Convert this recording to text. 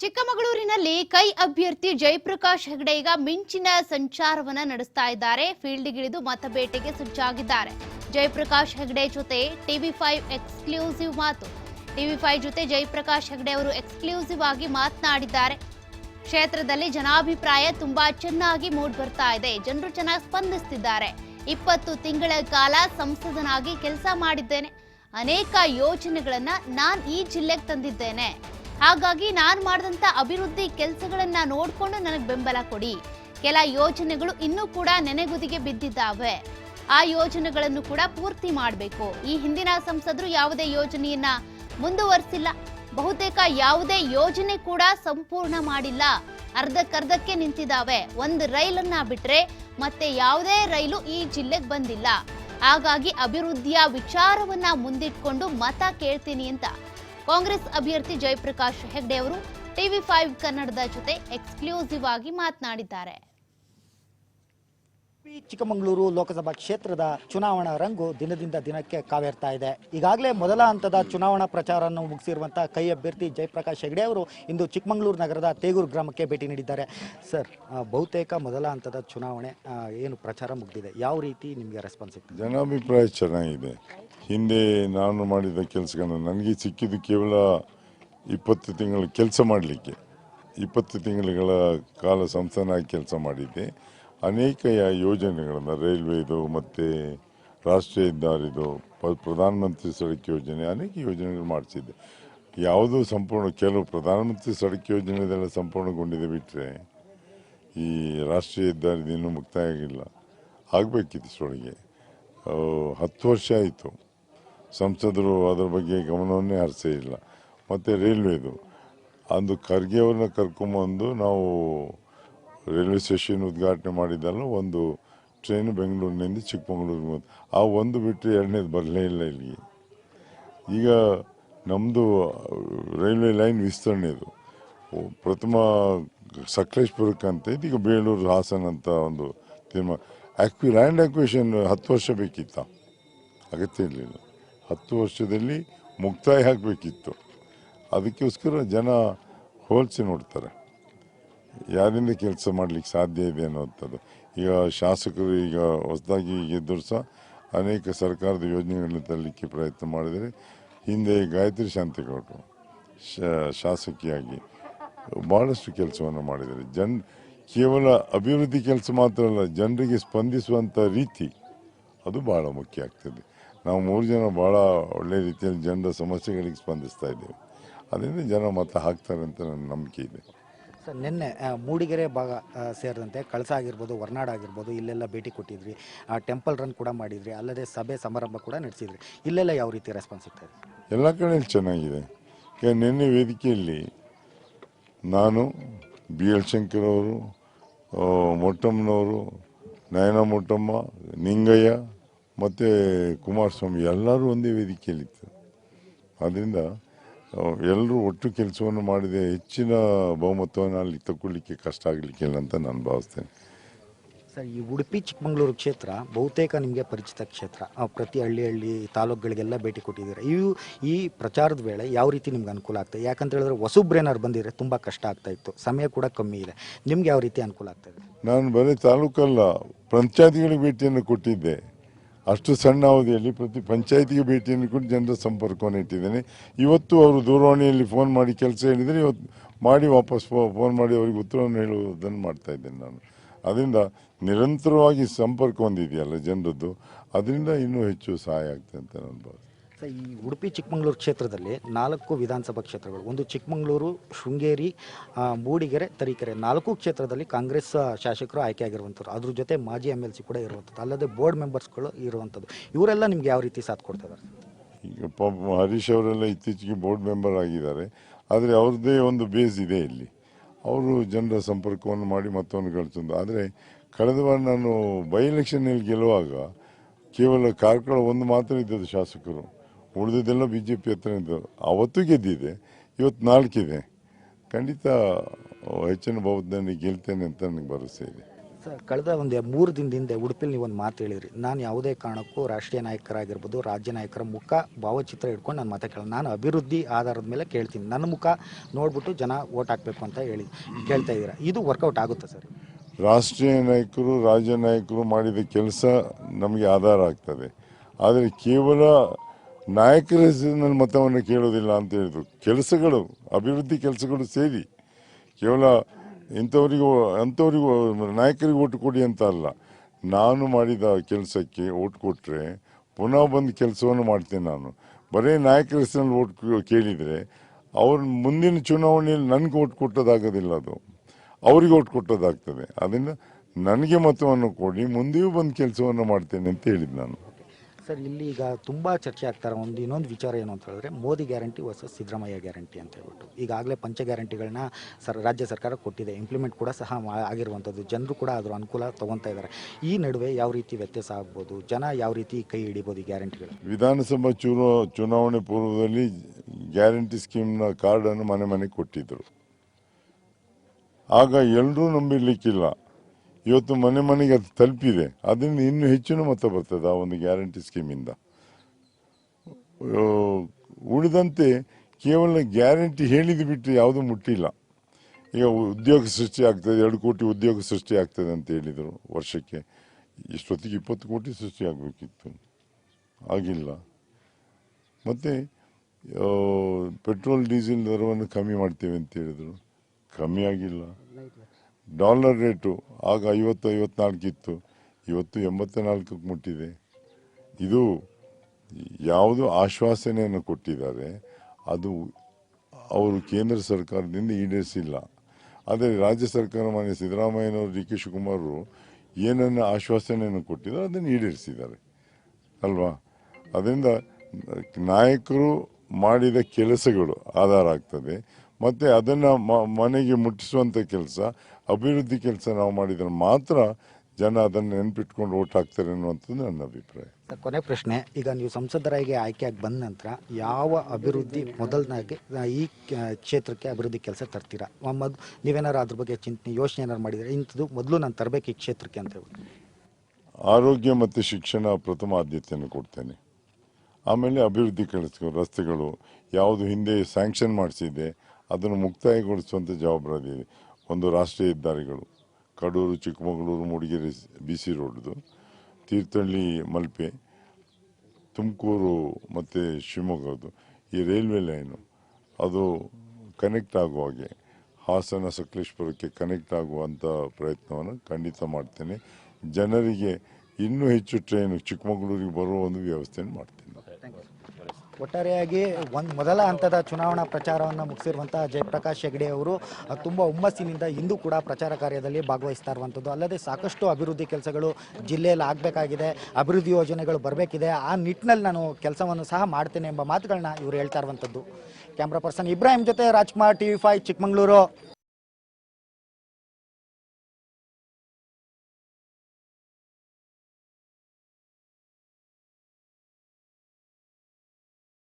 ಚಿಕ್ಕಮಗಳೂರಿನಲ್ಲಿ ಕೈ ಅಭ್ಯರ್ಥಿ ಜಯಪ್ರಕಾಶ್ ಹೆಗಡೆ ಈಗ ಮಿಂಚಿನ ಸಂಚಾರವನ್ನ ನಡೆಸ್ತಾ ಇದ್ದಾರೆ. ಫೀಲ್ಡ್ಗಿಳಿದು ಮತಬೇಟೆಗೆ ಸಜ್ಜಾಗಿದ್ದಾರೆ. ಜಯಪ್ರಕಾಶ್ ಹೆಗಡೆ ಜೊತೆ ಟಿವಿ ಫೈವ್ ಎಕ್ಸ್ಕ್ಲೂಸಿವ್ ಮಾತು. ಟಿವಿ ಫೈವ್ ಜೊತೆ ಜಯಪ್ರಕಾಶ್ ಹೆಗಡೆ ಅವರು ಎಕ್ಸ್ಕ್ಲೂಸಿವ್ ಆಗಿ ಮಾತನಾಡಿದ್ದಾರೆ. ಕ್ಷೇತ್ರದಲ್ಲಿ ಜನಾಭಿಪ್ರಾಯ ತುಂಬಾ ಚೆನ್ನಾಗಿ ಮೂಡ್ ಬರ್ತಾ ಇದೆ. ಜನರು ಚೆನ್ನಾಗಿ ಸ್ಪಂದಿಸ್ತಿದ್ದಾರೆ. ಇಪ್ಪತ್ತು ತಿಂಗಳ ಕಾಲ ಸಂಸದನಾಗಿ ಕೆಲಸ ಮಾಡಿದ್ದೇನೆ. ಅನೇಕ ಯೋಜನೆಗಳನ್ನ ನಾನು ಈ ಜಿಲ್ಲೆಗೆ ತಂದಿದ್ದೇನೆ. ಹಾಗಾಗಿ ನಾನು ಮಾಡಿದಂತ ಅಭಿವೃದ್ಧಿ ಕೆಲಸಗಳನ್ನ ನೋಡಿಕೊಂಡು ನನಗೆ ಬೆಂಬಲ ಕೊಡಿ. ಕೆಲ ಯೋಜನೆಗಳು ಇನ್ನೂ ಕೂಡ ನೆನೆಗುದಿಗೆ ಬಿದ್ದಿದ್ದಾವೆ. ಆ ಯೋಜನೆಗಳನ್ನು ಕೂಡ ಪೂರ್ತಿ ಮಾಡಬೇಕು. ಈ ಹಿಂದಿನ ಸಂಸದರು ಯಾವುದೇ ಯೋಜನೆಯನ್ನ ಮುಂದುವರಿಸಿಲ್ಲ. ಬಹುತೇಕ ಯಾವುದೇ ಯೋಜನೆ ಕೂಡ ಸಂಪೂರ್ಣ ಮಾಡಿಲ್ಲ. ಅರ್ಧಕ್ಕರ್ಧಕ್ಕೆ ನಿಂತಿದ್ದಾವೆ. ಒಂದು ರೈಲನ್ನ ಬಿಟ್ರೆ ಮತ್ತೆ ಯಾವುದೇ ರೈಲು ಈ ಜಿಲ್ಲೆಗೆ ಬಂದಿಲ್ಲ. ಹಾಗಾಗಿ ಅಭಿವೃದ್ಧಿಯ ವಿಚಾರವನ್ನ ಮುಂದಿಟ್ಕೊಂಡು ಮತ ಕೇಳ್ತೀನಿ ಅಂತ. ಕಾಂಗ್ರೆಸ್ ಅಭ್ಯರ್ಥಿ ಜಯಪ್ರಕಾಶ್ ಹೆಗ್ಡೆ ಅವರು ಟಿವಿ ಫೈವ್ ಕನ್ನಡದ ಜೊತೆ ಎಕ್ಸ್ಕ್ಲೂಸಿವ್ ಆಗಿ ಮಾತನಾಡಿದ್ದಾರೆ. ಚಿಕ್ಕಮಗಳೂರು ಲೋಕಸಭಾ ಕ್ಷೇತ್ರದ ಚುನಾವಣಾ ರಂಗು ದಿನದಿಂದ ದಿನಕ್ಕೆ ಕಾವೇರ್ತಾ ಇದೆ. ಈಗಾಗಲೇ ಮೊದಲ ಹಂತದ ಚುನಾವಣಾ ಪ್ರಚಾರವನ್ನು ಮುಗಿಸಿರುವಂತಹ ಕೈ ಅಭ್ಯರ್ಥಿ ಜಯಪ್ರಕಾಶ್ ಹೆಗಡೆ ಅವರು ಇಂದು ಚಿಕ್ಕಮಗಳೂರು ನಗರದ ತೇಗೂರು ಗ್ರಾಮಕ್ಕೆ ಭೇಟಿ ನೀಡಿದ್ದಾರೆ. ಸರ್ ಬಹುತೇಕ ಮೊದಲ ಹಂತದ ಚುನಾವಣೆ ಏನು ಪ್ರಚಾರ ಮುಗಿದಿದೆ. ಯಾವ ರೀತಿ ನಿಮಗೆ ರೆಸ್ಪಾನ್ಸ್ ಸಿಗ್ತದೆ? ಜನಾಭಿಪ್ರಾಯ ಚೆನ್ನಾಗಿದೆ. ಹಿಂದೆ ನಾನು ಮಾಡಿದ ಕೆಲಸಗಳನ್ನು ನನಗೆ ಸಿಕ್ಕಿದ್ದು ಕೇವಲ ಇಪ್ಪತ್ತು ತಿಂಗಳು ಕೆಲಸ ಮಾಡಲಿಕ್ಕೆ, ಇಪ್ಪತ್ತು ತಿಂಗಳುಗಳ ಕಾಲ ಸಂಸ್ಥಾನ ಕೆಲಸ ಮಾಡಿದ್ದೆ. ಅನೇಕ ಯೋಜನೆಗಳನ್ನು, ರೈಲ್ವೇದು ಮತ್ತು ರಾಷ್ಟ್ರೀಯ ಹೆದ್ದಾರಿದು ಪ್ರಧಾನಮಂತ್ರಿ ಸಡಕ್ ಯೋಜನೆ, ಅನೇಕ ಯೋಜನೆಗಳು ಮಾಡಿಸಿದ್ದೆ. ಯಾವುದೂ ಸಂಪೂರ್ಣ, ಕೆಲವು ಪ್ರಧಾನಮಂತ್ರಿ ಸಡಕ್ ಯೋಜನೆದೆಲ್ಲ ಸಂಪೂರ್ಣಗೊಂಡಿದೆ ಬಿಟ್ಟರೆ ಈ ರಾಷ್ಟ್ರೀಯ ಹೆದ್ದಾರಿದು ಇನ್ನೂ ಮುಕ್ತಾಯ ಆಗಿಲ್ಲ ಆಗಬೇಕಿತ್ತು ಸೊಳಗೆ. ಹತ್ತು ವರ್ಷ ಆಯಿತು. ಸಂಸದರು ಅದರ ಬಗ್ಗೆ ಗಮನವನ್ನೇ ಹರಿಸೇ ಇಲ್ಲ. ಮತ್ತು ರೈಲ್ವೇದು. ಅಂದು ಖರ್ಗೆಯವ್ರನ್ನ ಕರ್ಕೊಂಬಂದು ನಾವು ರೈಲ್ವೆ ಸ್ಟೇಷನ್ ಉದ್ಘಾಟನೆ ಮಾಡಿದ್ದಲ್ಲ ಒಂದು ಟ್ರೈನ್ ಬೆಂಗಳೂರಿನಿಂದ ಚಿಕ್ಕಮಗಳೂರಿಗೆ ಬಂತು ಆ ಒಂದು ಬಿಟ್ಟರೆ ಎರಡನೇದು ಬರಲೇ ಇಲ್ಲ ಇಲ್ಲಿಗೆ ಈಗ ನಮ್ಮದು ರೈಲ್ವೆ ಲೈನ್ ವಿಸ್ತರಣೆದು ಇದು. ಪ್ರಥಮ ಸಕಲೇಶ್ಪುರಕ್ಕಂತ ಈಗ ಬೇಲೂರು ಹಾಸನ ಅಂತ ಒಂದು ತೀರ್ಮಾನ. ಆಕ್ವಿ ಲ್ಯಾಂಡ್ ಆಕ್ವಿಷನ್ ಹತ್ತು ವರ್ಷ ಬೇಕಿತ್ತ? ಅಗತ್ಯ ಇರಲಿಲ್ಲ. ಹತ್ತು ವರ್ಷದಲ್ಲಿ ಮುಕ್ತಾಯ ಆಗಬೇಕಿತ್ತು. ಅದಕ್ಕೋಸ್ಕರ ಜನ ಹೋಲಿಸಿ ನೋಡ್ತಾರೆ. ಯಾರಿಂದ ಕೆಲಸ ಮಾಡಲಿಕ್ಕೆ ಸಾಧ್ಯ ಇದೆ ಅನ್ನುವಂಥದ್ದು. ಈಗ ಶಾಸಕರು ಈಗ ಹೊಸದಾಗಿ ಗೆದ್ದರು ಸಹ ಅನೇಕ ಸರ್ಕಾರದ ಯೋಜನೆಗಳನ್ನು ತರಲಿಕ್ಕೆ ಪ್ರಯತ್ನ ಮಾಡಿದರೆ, ಹಿಂದೆ ಗಾಯತ್ರಿ ಶಾಂತಿಗೌಡರು ಶಾಸಕಿಯಾಗಿ ಭಾಳಷ್ಟು ಕೆಲಸವನ್ನು ಮಾಡಿದ್ದಾರೆ. ಜನ್, ಕೇವಲ ಅಭಿವೃದ್ಧಿ ಕೆಲಸ ಮಾತ್ರ ಅಲ್ಲ, ಜನರಿಗೆ ಸ್ಪಂದಿಸುವಂಥ ರೀತಿ ಅದು ಭಾಳ ಮುಖ್ಯ ಆಗ್ತದೆ. ನಾವು ಮೂರು ಜನ ಭಾಳ ಒಳ್ಳೆಯ ರೀತಿಯಲ್ಲಿ ಜನರ ಸಮಸ್ಯೆಗಳಿಗೆ ಸ್ಪಂದಿಸ್ತಾ ಇದ್ದೇವೆ. ಅದರಿಂದ ಜನ ಮತ ಹಾಕ್ತಾರೆ ಅಂತ ನನ್ನ ನಂಬಿಕೆ ಇದೆ. ನಿನ್ನೆ ಮೂಡಿಗೆರೆ ಭಾಗ ಸೇರಿದಂತೆ ಕಳಸ ಆಗಿರ್ಬೋದು, ಹೊರನಾಡು ಆಗಿರ್ಬೋದು, ಇಲ್ಲೆಲ್ಲ ಭೇಟಿ ಕೊಟ್ಟಿದ್ರಿ ಟೆಂಪಲ್ ರನ್ ಕೂಡ ಮಾಡಿದ್ರಿ ಅಲ್ಲದೆ ಸಭೆ ಸಮಾರಂಭ ಕೂಡ ನಡೆಸಿದ್ರಿ. ಇಲ್ಲೆಲ್ಲ ಯಾವ ರೀತಿ ರೆಸ್ಪಾನ್ಸ್ ಸಿಗ್ತಾ ಇದೆ? ಎಲ್ಲ ಕಡೆ ಚೆನ್ನಾಗಿದೆ. ನಿನ್ನೆ ವೇದಿಕೆಯಲ್ಲಿ ನಾನು, ಬಿ. ಎಲ್. ಶಂಕರ್ ಅವರು ಮೊಟ್ಟಮ್ಮನವರು, ನಯನ ಮೊಟ್ಟಮ್ಮ, ನಿಂಗಯ್ಯ, ಮತ್ತು ಕುಮಾರಸ್ವಾಮಿ ಎಲ್ಲರೂ ಒಂದೇ ವೇದಿಕೆಯಲ್ಲಿತ್ತು ಆದ್ದರಿಂದ ಎಲ್ಲರೂ ಒಟ್ಟು ಕೆಲಸವನ್ನು ಮಾಡಿದೆ ಹೆಚ್ಚಿನ ಬಹುಮತವನ್ನು ಅಲ್ಲಿ ತಗೊಳ್ಳಿಕ್ಕೆ ಕಷ್ಟ ಆಗಲಿಕ್ಕಿಲ್ಲ ಅಂತ ನಾನು ಭಾವಿಸ್ತೇನೆ. ಸರ್ ಈ ಉಡುಪಿ ಚಿಕ್ಕಮಗಳೂರು ಕ್ಷೇತ್ರ ಬಹುತೇಕ ನಿಮಗೆ ಪರಿಚಿತ ಕ್ಷೇತ್ರ. ಆ, ಪ್ರತಿ ಹಳ್ಳಿ ಹಳ್ಳಿ ತಾಲೂಕುಗಳಿಗೆಲ್ಲ ಭೇಟಿ ಕೊಟ್ಟಿದ್ದೀರಾ. ಇವು ಈ ಪ್ರಚಾರದ ವೇಳೆ ಯಾವ ರೀತಿ ನಿಮ್ಗೆ ಅನುಕೂಲ ಆಗ್ತದೆ ಯಾಕಂತ ಹೇಳಿದ್ರೆ ಹೊಸಬ್ರೇನಾರು ಬಂದಿದ್ರೆ ತುಂಬ ಕಷ್ಟ ಆಗ್ತಾ ಇತ್ತು. ಸಮಯ ಕೂಡ ಕಮ್ಮಿ ಇದೆ. ನಿಮ್ಗೆ ಯಾವ ರೀತಿ ಅನುಕೂಲ ಆಗ್ತದೆ ನಾನು ಬರೀ ತಾಲೂಕಲ್ಲ ಪಂಚಾಯತಿಗಳಿಗೆ ಭೇಟಿಯನ್ನು ಕೊಟ್ಟಿದ್ದೆ. ಅಷ್ಟು ಸಣ್ಣ ಅವಧಿಯಲ್ಲಿ ಪ್ರತಿ ಪಂಚಾಯತಿಗೆ ಭೇಟಿಯನ್ನು ಕೂಡ ಜನರ ಸಂಪರ್ಕವನ್ನು ಇಟ್ಟಿದ್ದೇನೆ. ಇವತ್ತು ಅವರು ದೂರವಾಣಿಯಲ್ಲಿ ಫೋನ್ ಮಾಡಿ ಕೆಲಸ ಹೇಳಿದರೆ ಇವತ್ತು ಮಾಡಿ ವಾಪಸ್ ಫೋನ್ ಮಾಡಿ ಅವರಿಗೆ ಉತ್ತರವನ್ನು ಹೇಳುವುದನ್ನು ಮಾಡ್ತಾ ಇದ್ದೇನೆ ನಾನು. ಅದರಿಂದ ನಿರಂತರವಾಗಿ ಸಂಪರ್ಕ ಹೊಂದಿದೆಯಲ್ಲ ಜನರದ್ದು, ಅದರಿಂದ ಇನ್ನೂ ಹೆಚ್ಚು ಸಹಾಯ ಆಗ್ತದೆ ಅಂತ ನಾನು ಭಾವಿಸ್ತೇನೆ. ಈ ಉಡುಪಿ ಚಿಕ್ಕಮಗಳೂರು ಕ್ಷೇತ್ರದಲ್ಲಿ ನಾಲ್ಕು ವಿಧಾನಸಭಾ ಕ್ಷೇತ್ರಗಳು, ಒಂದು ಚಿಕ್ಕಮಗಳೂರು, ಶೃಂಗೇರಿ ಮೂಡಿಗೆರೆ, ತರೀಕೆರೆ, ನಾಲ್ಕು ಕ್ಷೇತ್ರದಲ್ಲಿ ಕಾಂಗ್ರೆಸ್ ಶಾಸಕರು ಆಯ್ಕೆ ಆಗಿರುವಂಥವ್ರು. ಅದ್ರ ಜೊತೆ ಮಾಜಿ ಎಂ ಎಲ್ ಸಿ ಕೂಡ ಇರುವಂಥದ್ದು. ಅಲ್ಲದೆ ಬೋರ್ಡ್ ಮೆಂಬರ್ಸ್ಗಳು ಇರುವಂಥದ್ದು. ಇವರೆಲ್ಲ ನಿಮ್ಗೆ ಯಾವ ರೀತಿ ಸಾಥ್ ಕೊಡ್ತಿದ್ದಾರೆ? ಈಗ ಪಾಪ ಹರೀಶ್ ಅವರೆಲ್ಲ ಇತ್ತೀಚೆಗೆ ಬೋರ್ಡ್ ಮೆಂಬರ್ ಆಗಿದ್ದಾರೆ. ಆದರೆ ಅವ್ರದ್ದೇ ಒಂದು ಬೇಸ್ ಇದೆ ಇಲ್ಲಿ. ಅವರು ಜನರ ಸಂಪರ್ಕವನ್ನು ಮಾಡಿ ಮತ್ತೊಂದು ಗಳಿಸೋದು ಆದರೆ ಕಳೆದ ವಾರ ನಾನು ಬೈ ಎಲೆಕ್ಷನ್ನಲ್ಲಿ ಗೆಲ್ಲುವಾಗ ಕೇವಲ ಕಾರ್ಕಳ ಒಂದು ಮಾತ್ರ ಇದ್ದದ್ದು ಶಾಸಕರು. ಉಳಿದಿದ್ದೆಲ್ಲ ಬಿ ಜೆ ಪಿ ಹತ್ರ ಇದ್ದವು ಅವತ್ತು ಗೆದ್ದಿದೆ ಇವತ್ತು ನಾಲ್ಕಿದೆ. ಖಂಡಿತ ಹೆಚ್ಚಿನ ಬಹುಮತದಲ್ಲಿ ಗೆಲ್ತೇನೆ ಅಂತ ನನಗೆ ಭರವಸೆ ಇದೆ. ಸರ್ ಕಳೆದ ಒಂದು ಮೂರು ದಿನದಿಂದ ಉಡುಪಿಲಿ ನೀವು ಒಂದು ಮಾತು ಹೇಳಿದ್ರಿ. ನಾನು ಯಾವುದೇ ಕಾರಣಕ್ಕೂ ರಾಷ್ಟ್ರೀಯ ನಾಯಕರಾಗಿರ್ಬೋದು ರಾಜ್ಯ ನಾಯಕರ ಮುಖ ಭಾವಚಿತ್ರ ಇಟ್ಕೊಂಡು ನಾನು ಮಾತಾ ಕೇಳಲ್ಲ. ನಾನು ಅಭಿವೃದ್ಧಿ ಆಧಾರದ ಮೇಲೆ ಕೇಳ್ತೀನಿ. ನನ್ನ ಮುಖ ನೋಡ್ಬಿಟ್ಟು ಜನ ಓಟ್ ಹಾಕಬೇಕು ಅಂತ ಹೇಳಿ ಕೇಳ್ತಾ ಇದ್ದೀರಾ? ಇದು ವರ್ಕೌಟ್ ಆಗುತ್ತೆ ಸರ್? ರಾಷ್ಟ್ರೀಯ ನಾಯಕರು ರಾಜ್ಯ ನಾಯಕರು ಮಾಡಿದ ಕೆಲಸ ನಮಗೆ ಆಧಾರ ಆಗ್ತದೆ. ಆದರೆ ಕೇವಲ ನಾಯಕರ ಹೆಸರಿನಲ್ಲಿ ಮತವನ್ನು ಕೇಳೋದಿಲ್ಲ ಅಂತ ಹೇಳಿದ್ರು. ಕೆಲಸಗಳು, ಅಭಿವೃದ್ಧಿ ಕೆಲಸಗಳು ಸೇರಿ. ಕೇವಲ ಇಂಥವರಿಗೂ, ಅಂಥವರಿಗೂ, ನಾಯಕರಿಗೆ ಓಟು ಕೊಡಿ ಅಂತ ಅಲ್ಲ. ನಾನು ಮಾಡಿದ ಕೆಲಸಕ್ಕೆ ಓಟ್ ಕೊಟ್ಟರೆ ಪುನಃ ಬಂದು ಕೆಲಸವನ್ನು ಮಾಡ್ತೇನೆ ನಾನು. ಬರೀ ನಾಯಕರ ಹೆಸರಿನಲ್ಲಿ ಓಟ್ ಕೇಳಿದರೆ ಅವ್ರ ಮುಂದಿನ ಚುನಾವಣೆಯಲ್ಲಿ ನನಗೆ ಓಟ್ ಕೊಟ್ಟೋದಾಗೋದಿಲ್ಲ ಅದು. ಅವರಿಗೆ ಓಟ್ ಕೊಟ್ಟೋದಾಗ್ತದೆ. ಅದರಿಂದ ನನಗೆ ಮತವನ್ನು ಕೊಡಿ, ಮುಂದೆಯೂ ಬಂದು ಕೆಲಸವನ್ನು ಮಾಡ್ತೇನೆ ಅಂತ ಹೇಳಿದ್ದು ನಾನು. ಸರ್, ಇಲ್ಲಿ ಈಗ ತುಂಬ ಚರ್ಚೆ ಆಗ್ತಾರೆ ಒಂದು ಇನ್ನೊಂದು ವಿಚಾರ ಏನು ಅಂತ ಹೇಳಿದ್ರೆ, Modi guarantee versus Siddaramaiah guarantee ಅಂತ ಹೇಳ್ಬಿಟ್ಟು. ಈಗಾಗಲೇ ಪಂಚ ಗ್ಯಾರಂಟಿಗಳನ್ನ ಸರ್, ರಾಜ್ಯ ಸರ್ಕಾರ ಕೊಟ್ಟಿದೆ. ಇಂಪ್ಲಿಮೆಂಟ್ ಕೂಡ ಸಹ ಆಗಿರುವಂಥದ್ದು. ಜನರು ಕೂಡ ಅದರ ಅನುಕೂಲ ತೊಗೊತಾ ಇದ್ದಾರೆ. ಈ ನಡುವೆ ಯಾವ ರೀತಿ ವ್ಯತ್ಯಾಸ ಆಗ್ಬೋದು? ಜನ ಯಾವ ರೀತಿ ಕೈ ಹಿಡಿಬೋದು ಈ ಗ್ಯಾರಂಟಿಗಳು? ವಿಧಾನಸಭಾ ಚುನಾ, ಚುನಾವಣೆ ಪೂರ್ವದಲ್ಲಿ ಗ್ಯಾರಂಟಿ ಸ್ಕೀಮ್ನ ಕಾರ್ಡನ್ನು ಮನೆ ಮನೆಗೆ ಕೊಟ್ಟಿದ್ದರು ಆಗ ಎಲ್ಲರೂ ನಂಬಿರ್ಲಿಕ್ಕಿಲ್ಲ. ಇವತ್ತು ಮನೆ ಮನೆಗೆ ಅದು ತಲುಪಿದೆ. ಅದರಿಂದ ಇನ್ನೂ ಹೆಚ್ಚಿನ ಮೊತ್ತ ಬರ್ತದೆ ಆ ಒಂದು ಗ್ಯಾರಂಟಿ ಸ್ಕೀಮಿಂದ. ಉಳಿದಂತೆ ಕೇವಲ ಗ್ಯಾರಂಟಿ ಹೇಳಿದ ಬಿಟ್ಟು ಯಾವುದೂ ಮುಟ್ಟಿಲ್ಲ. ಈಗ ಉದ್ಯೋಗ ಸೃಷ್ಟಿ ಆಗ್ತದೆ, ಎರಡು ಕೋಟಿ ಉದ್ಯೋಗ ಸೃಷ್ಟಿ ಆಗ್ತದೆ ಅಂತ ಹೇಳಿದರು ವರ್ಷಕ್ಕೆ. ಇಷ್ಟೊತ್ತಿಗೆ ಇಪ್ಪತ್ತು ಕೋಟಿ ಸೃಷ್ಟಿ ಆಗಬೇಕಿತ್ತು. ಆಗಿಲ್ಲ. ಮತ್ತು ಪೆಟ್ರೋಲ್, ಡೀಸೆಲ್ ದರವನ್ನು ಕಮ್ಮಿ ಮಾಡ್ತೇವೆ ಅಂತ ಹೇಳಿದರು. ಕಮ್ಮಿ ಆಗಿಲ್ಲ. ಡಾಲರ್ ರೇಟು, ಆಗ ಐವತ್ತು, ಐವತ್ನಾಲ್ಕು ಇತ್ತು. ಇವತ್ತು ಎಂಬತ್ತ ನಾಲ್ಕಕ್ಕೆ ಮುಟ್ಟಿದೆ. ಇದು ಯಾವುದು ಆಶ್ವಾಸನೆಯನ್ನು ಕೊಟ್ಟಿದ್ದಾರೆ. ಅದು ಅವರು ಕೇಂದ್ರ ಸರ್ಕಾರದಿಂದ ಈಡೇರಿಸಿಲ್ಲ. ಆದರೆ ರಾಜ್ಯ ಸರ್ಕಾರ ಮಾನ್ಯ ಸಿದ್ದರಾಮಯ್ಯನವರು, ಡಿ. ಕೆ. ಶಿವಕುಮಾರರು ಏನನ್ನು ಆಶ್ವಾಸನೆಯನ್ನು ಕೊಟ್ಟಿದ್ದಾರೆ, ಅದನ್ನು ಈಡೇರಿಸಿದ್ದಾರೆ. ಅಲ್ವಾ? ಅದರಿಂದ ನಾಯಕರು ಮಾಡಿದ ಕೆಲಸಗಳು ಆಧಾರ ಆಗ್ತದೆ. ಮತ್ತು ಅದನ್ನು ಮನೆಗೆ ಮುಟ್ಟಿಸುವಂಥ ಕೆಲಸ ಅಭಿವೃದ್ಧಿ ಕೆಲಸ ನಾವು ಮಾಡಿದರೆ ಮಾತ್ರ ಜನ ಅದನ್ನು ನೆನ್ಪಿಟ್ಕೊಂಡು ಓಟ್ ಹಾಕ್ತಾರೆ ಅನ್ನುವಂಥದ್ದು ನನ್ನ ಅಭಿಪ್ರಾಯ. ಸರ್, ಕೊನೆ ಪ್ರಶ್ನೆ ಈಗ ನೀವು ಸಂಸದರಾಗಿ ಆಯ್ಕೆಯಾಗಿ ಬಂದ ನಂತರ ಯಾವ ಅಭಿವೃದ್ಧಿ ಮೊದಲನಾಗಿ ಈ ಕ- ಕ್ಷೇತ್ರಕ್ಕೆ ಅಭಿವೃದ್ಧಿ ಕೆಲಸ ತರ್ತೀರಾ? ಮೊದಲು ನೀವೇನಾರು ಅದ್ರ ಬಗ್ಗೆ ಚಿಂತನೆ ಯೋಚನೆ ಏನಾರು ಮಾಡಿದರೆ ಇಂಥದ್ದು ಮೊದಲು ನಾನು ತರಬೇಕು ಈ ಕ್ಷೇತ್ರಕ್ಕೆ ಅಂತ ಹೇಳಿ ಆರೋಗ್ಯ ಮತ್ತು ಶಿಕ್ಷಣ ಪ್ರಥಮ ಆದ್ಯತೆಯನ್ನು ಕೊಡ್ತೇನೆ. ಆಮೇಲೆ ಅಭಿವೃದ್ಧಿ ಕೆಲಸಗಳು ರಸ್ತೆಗಳು ಯಾವುದು ಹಿಂದೆ ಸ್ಯಾಂಕ್ಷನ್ ಮಾಡಿಸಿದೆ ಅದನ್ನು ಮುಕ್ತಾಯಗೊಳಿಸುವಂಥ ಜವಾಬ್ದಾರಿ ಇದೆ. ಒಂದು ರಾಷ್ಟ್ರೀಯ ಹೆದ್ದಾರಿಗಳು, ಕಡೂರು, ಚಿಕ್ಕಮಗಳೂರು, ಮೂಡಿಗೆರೆ, ಬಿ ಸಿ ರೋಡ್ದು, ತೀರ್ಥಹಳ್ಳಿ, ಮಲ್ಪೆ, ತುಮಕೂರು ಮತ್ತು ಶಿವಮೊಗ್ಗದ್ದು, ಈ ರೈಲ್ವೆ ಲೈನು, ಅದು ಕನೆಕ್ಟ್ ಆಗುವ ಹಾಗೆ, ಹಾಸನ, ಸಕಲೇಶ್ಪುರಕ್ಕೆ ಕನೆಕ್ಟ್ ಆಗುವಂಥ ಪ್ರಯತ್ನವನ್ನು ಖಂಡಿತ ಮಾಡ್ತೇನೆ. ಜನರಿಗೆ ಇನ್ನೂ ಹೆಚ್ಚು ಟ್ರೈನು ಚಿಕ್ಕಮಗಳೂರಿಗೆ ಬರುವ ಒಂದು ವ್ಯವಸ್ಥೆಯನ್ನು ಮಾಡ್ತೇನೆ. ಒಟ್ಟಾರೆಯಾಗಿ ಒಂದು ಮೊದಲ ಹಂತದ ಚುನಾವಣಾ ಪ್ರಚಾರವನ್ನು ಮುಗಿಸಿರುವಂತಹ ಜಯಪ್ರಕಾಶ್ ಹೆಗ್ಡೆ ಅವರು ತುಂಬ ಹುಮ್ಮಸ್ಸಿನಿಂದ ಇಂದು ಕೂಡ ಪ್ರಚಾರ ಕಾರ್ಯದಲ್ಲಿ ಭಾಗವಹಿಸ್ತಾ ಇರುವಂಥದ್ದು ಅಲ್ಲದೆ ಸಾಕಷ್ಟು ಅಭಿವೃದ್ಧಿ ಕೆಲಸಗಳು ಜಿಲ್ಲೆಯಲ್ಲಿ ಆಗಬೇಕಾಗಿದೆ, ಅಭಿವೃದ್ಧಿ ಯೋಜನೆಗಳು ಬರಬೇಕಿದೆ, ಆ ನಿಟ್ಟಿನಲ್ಲಿ ನಾನು ಕೆಲಸವನ್ನು ಸಹ ಮಾಡ್ತೇನೆ ಎಂಬ ಮಾತುಗಳನ್ನ ಇವರು ಹೇಳ್ತಾ ಇರುವಂಥದ್ದು ಕ್ಯಾಮ್ರಾ ಪರ್ಸನ್ ಇಬ್ರಾಹಿಂ ಜೊತೆ Rajkumar, T V five, Chikkamagaluru.